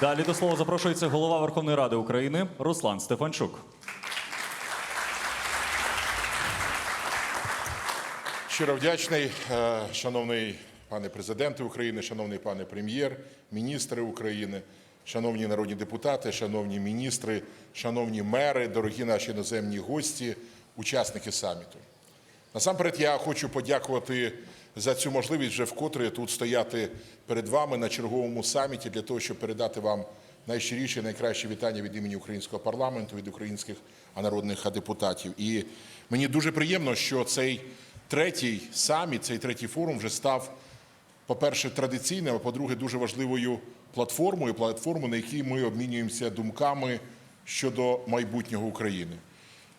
Далі до слова запрошується голова Верховної Ради України Руслан Стефанчук. Щиро вдячний, е, шановний пане президенте України, шановний пане прем'єр, міністри України, шановні народні депутати, шановні міністри, шановні мери, дорогі наші іноземні гості, учасники саміту. Насамперед, я хочу подякувати за цю можливість вже вкотре тут стояти перед вами на черговому саміті для того, щоб передати вам найщиріші, найкращі вітання від імені українського парламенту, від українських народних депутатів. І мені дуже приємно, що цей третій саміт, цей третій форум вже став, по-перше, традиційним, а по-друге, дуже важливою платформою, платформою, на якій ми обмінюємося думками щодо майбутнього України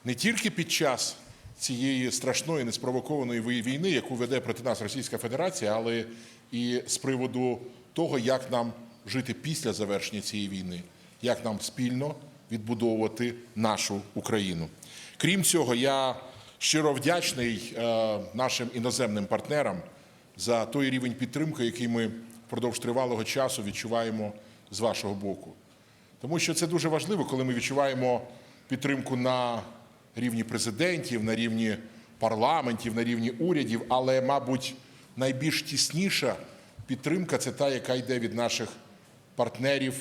не тільки під час цієї страшної неспровокованої війни, яку веде проти нас Російська Федерація, але і з приводу того, як нам жити після завершення цієї війни, як нам спільно відбудовувати нашу Україну. Крім цього, я щиро вдячний е, нашим іноземним партнерам за той рівень підтримки, який ми впродовж тривалого часу відчуваємо з вашого боку. Тому що це дуже важливо, коли ми відчуваємо підтримку на рівні президентів, на рівні парламентів, на рівні урядів, але, мабуть, найбільш тісніша підтримка це та, яка йде від наших партнерів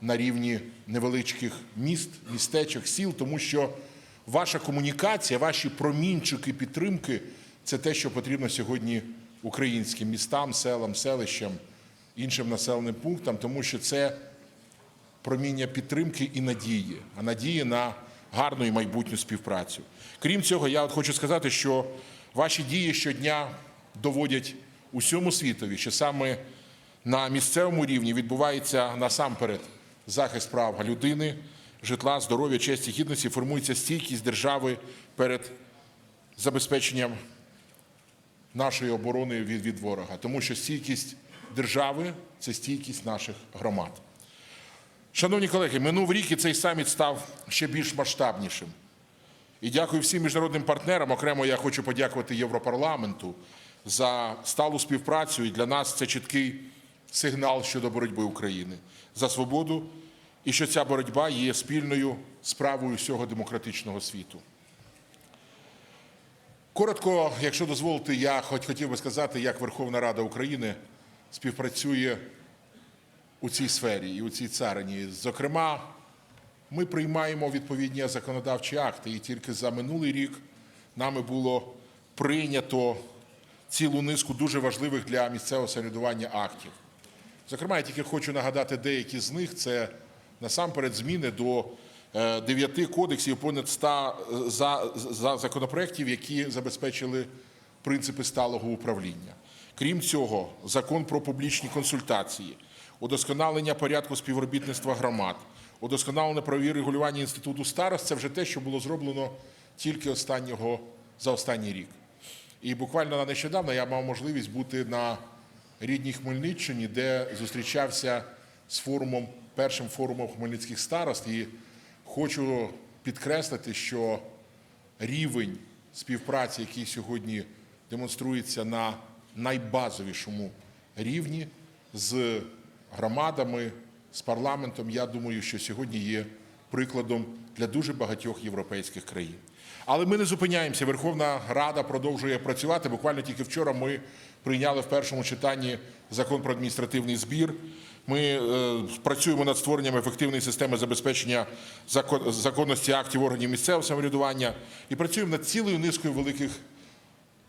на рівні невеличких міст, містечок, сіл, тому що ваша комунікація, ваші промінчики підтримки це те, що потрібно сьогодні українським містам, селам, селищам, іншим населеним пунктам, тому що це проміння підтримки і надії, а надії на гарну і майбутню співпрацю. Крім цього, я от хочу сказати, що ваші дії щодня доводять усьому світові, що саме на місцевому рівні відбувається насамперед захист прав людини, житла, здоров'я, честі, гідності, формується стійкість держави перед забезпеченням нашої оборони від, від ворога, тому що стійкість держави це стійкість наших громад. Шановні колеги, минув рік і цей саміт став ще більш масштабнішим. І дякую всім міжнародним партнерам. Окремо я хочу подякувати Європарламенту за сталу співпрацю. І для нас це чіткий сигнал щодо боротьби України за свободу і що ця боротьба є спільною справою всього демократичного світу. Коротко, якщо дозволите, я хоч хотів би сказати, як Верховна Рада України співпрацює у цій сфері і у цій царині. Зокрема, ми приймаємо відповідні законодавчі акти, і тільки за минулий рік нами було прийнято цілу низку дуже важливих для місцевого самоврядування актів. Зокрема, я тільки хочу нагадати деякі з них. Це насамперед зміни до е, дев'яти кодексів, понад 100 за, за законопроєктів, які забезпечили принципи сталого управління. Крім цього, закон про публічні консультації, удосконалення порядку співробітництва громад, удосконалення правові регулювання інституту старост це вже те, що було зроблено тільки останнього за останній рік. І буквально нещодавно я мав можливість бути на рідній Хмельниччині, де зустрічався з форумом, першим форумом хмельницьких старост. І хочу підкреслити, що рівень співпраці, який сьогодні демонструється на найбазовішому рівні з громадами, з парламентом, я думаю, що сьогодні є прикладом для дуже багатьох європейських країн. Але ми не зупиняємося. Верховна Рада продовжує працювати. Буквально тільки вчора ми прийняли в першому читанні закон про адміністративний збір. Ми е, працюємо над створенням ефективної системи забезпечення закон- законності актів органів місцевого самоврядування і працюємо над цілою низкою великих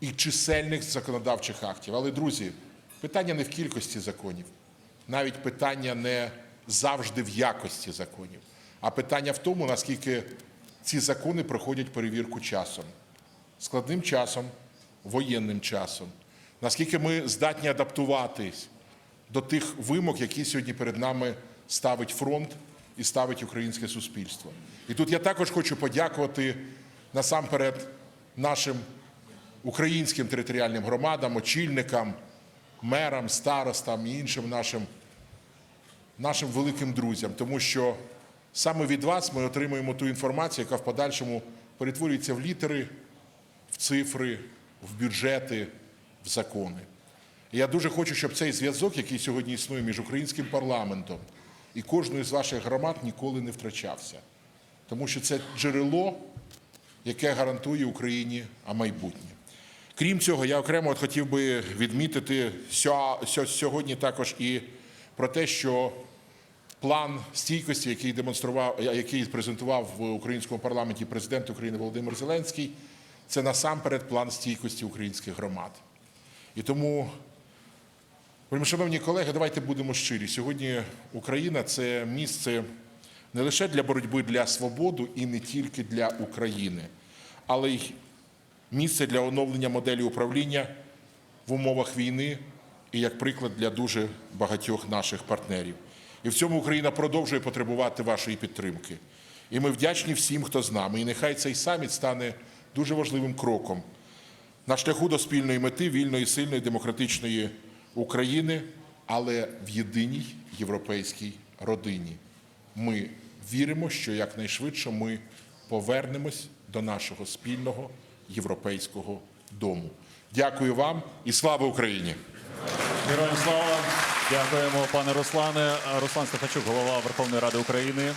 і чисельних законодавчих актів. Але, друзі, питання не в кількості законів, навіть питання не завжди в якості законів, а питання в тому, наскільки ці закони проходять перевірку часом, складним часом, воєнним часом, наскільки ми здатні адаптуватись до тих вимог, які сьогодні перед нами ставить фронт і ставить українське суспільство. І тут я також хочу подякувати насамперед нашим українським територіальним громадам, очільникам, мерам, старостам і іншим нашим, нашим великим друзям, тому що саме від вас ми отримуємо ту інформацію, яка в подальшому перетворюється в літери, в цифри, в бюджети, в закони. І я дуже хочу, щоб цей зв'язок, який сьогодні існує між українським парламентом і кожної з ваших громад ніколи не втрачався. Тому що це джерело, яке гарантує Україні а майбутнє. Крім цього, я окремо от хотів би відмітити сьо- сьо- сьогодні також і про те, що план стійкості, який демонстрував, який презентував в українському парламенті президент України Володимир Зеленський, це насамперед план стійкості українських громад. І тому, шановні колеги, давайте будемо щирі. Сьогодні Україна це місце не лише для боротьби для свободи і не тільки для України, але й місце для оновлення моделі управління в умовах війни і як приклад для дуже багатьох наших партнерів. І в цьому Україна продовжує потребувати вашої підтримки. І ми вдячні всім, хто з нами. І нехай цей саміт стане дуже важливим кроком на шляху до спільної мети вільної, сильної, демократичної України, але в єдиній європейській родині. Ми віримо, що якнайшвидше ми повернемось до нашого спільного європейського дому. Дякую вам і слава Україні! Героям слава! Дякуємо, пане Руслане. Руслан Стефачук, голова Верховної Ради України.